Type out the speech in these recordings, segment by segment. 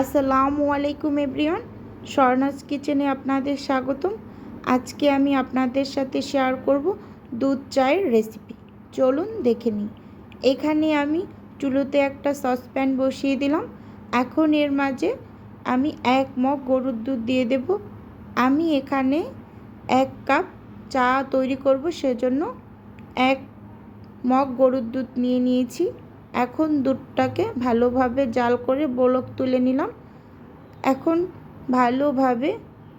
আসসালামু আলাইকুম এভরিওয়ান, স্বর্ণাস কিচেনে আপনাদের স্বাগতম। আজকে আমি আপনাদের সাথে শেয়ার করব দুধ চায়ের রেসিপি। চলুন দেখে নিই। এখানে আমি চুলোতে একটা সসপ্যান বসিয়ে দিলাম। এখন এর মাঝে আমি এক মগ গরুর দুধ দিয়ে দেব। আমি এখানে এক কাপ চা তৈরি করব, সেজন্য এক মগ গরুর দুধ নিয়ে নিয়েছি। এখন দুধটাকে ভালোভাবে জাল করে বলক তুলে নিলাম। এখন ভালোভাবে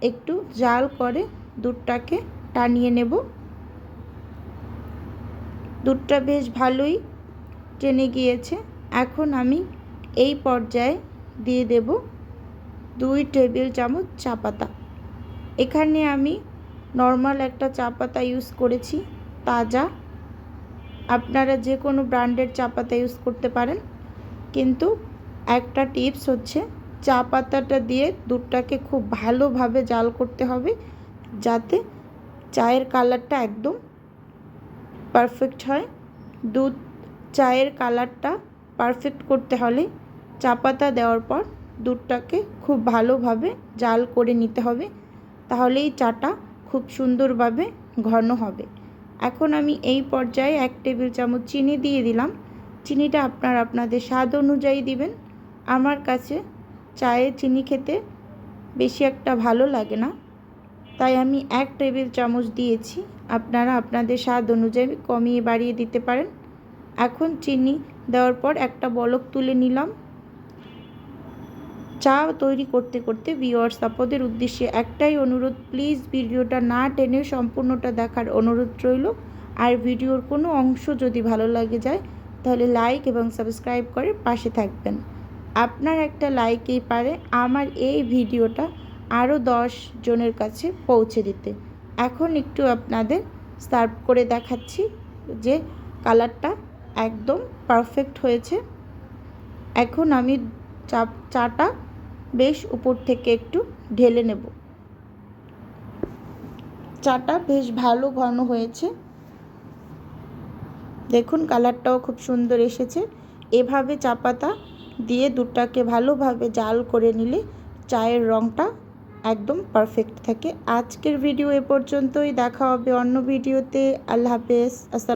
একটু জাল করে দুধটাকে টানিয়ে নেব। দুধটা বেশ ভালোই টেনে গিয়েছে। এখন আমি এই পর্যায়ে দিয়ে দেব দুই টেবিল চামচ চা পাতা। এখানে আমি নর্মাল একটা চা পাতা ইউজ করেছি, তাজা আপনারা যে কোনো ব্র্যান্ডের চা পাতা ইউজ করতে পারেন। কিন্তু একটা টিপস হচ্ছে, চা পাতাটা দিয়ে দুধটাকে খুব ভালোভাবে জাল করতে হবে, যাতে চায়ের কালারটা একদম পারফেক্ট হয়। দুধ, চায়ের কালারটা পারফেক্ট করতে হলে চা পাতা দেওয়ার পর দুধটাকে খুব ভালোভাবে জাল করে নিতে হবে, তাহলেই চাটা খুব সুন্দরভাবে ঘন হবে। এখন আমি এই পর্যায়ে এক টেবিল চামচ চিনি দিয়ে দিলাম। চিনিটা আপনার আপনাদের স্বাদ অনুযায়ী দিবেন। আমার কাছে চায়ে চিনি খেতে বেশি একটা ভালো লাগে না। তাই আমি এক টেবিল চামচ দিয়েছি। আপনারা আপনাদের স্বাদ অনুযায়ী কমিয়ে বাড়িয়ে দিতে পারেন। এখন চিনি দেওয়ার পর একটা বলক তুলে নিলাম। চা তৈরি করতে করতে ভিওয়ার্স আপদের উদ্দেশ্যে একটাই অনুরোধ প্লিজ ভিডিওটা না টেনে সম্পূর্ণটা দেখার অনুরোধ রইল। আর ভিডিওর কোনো অংশ যদি ভালো লাগে যায়, তাহলে লাইক এবং সাবস্ক্রাইব করে পাশে থাকবেন। আপনার একটা লাইকেই পারে আমার এই ভিডিওটা আরও দশ জনের কাছে পৌঁছে দিতে। এখন একটু আপনাদের সার্ভ করে দেখাচ্ছি যে কালারটা একদম পারফেক্ট হয়েছে। এখন আমি চা, চাটা বেশ উপর থেকে একটু ঢেলে নেব। চাটা বেশ ভালো ঘন হয়েছে। দেখুন কালারটাও খুব সুন্দর এসেছে। এভাবে চা পাতা দিয়ে দুধটাকে ভালোভাবে জাল করে নিলে চায়ের রঙটা একদম পারফেক্ট থাকে। আজকের ভিডিও এ পর্যন্তই। দেখা হবে অন্য ভিডিওতে। আল্লাহ হাফেজ। আসসালাম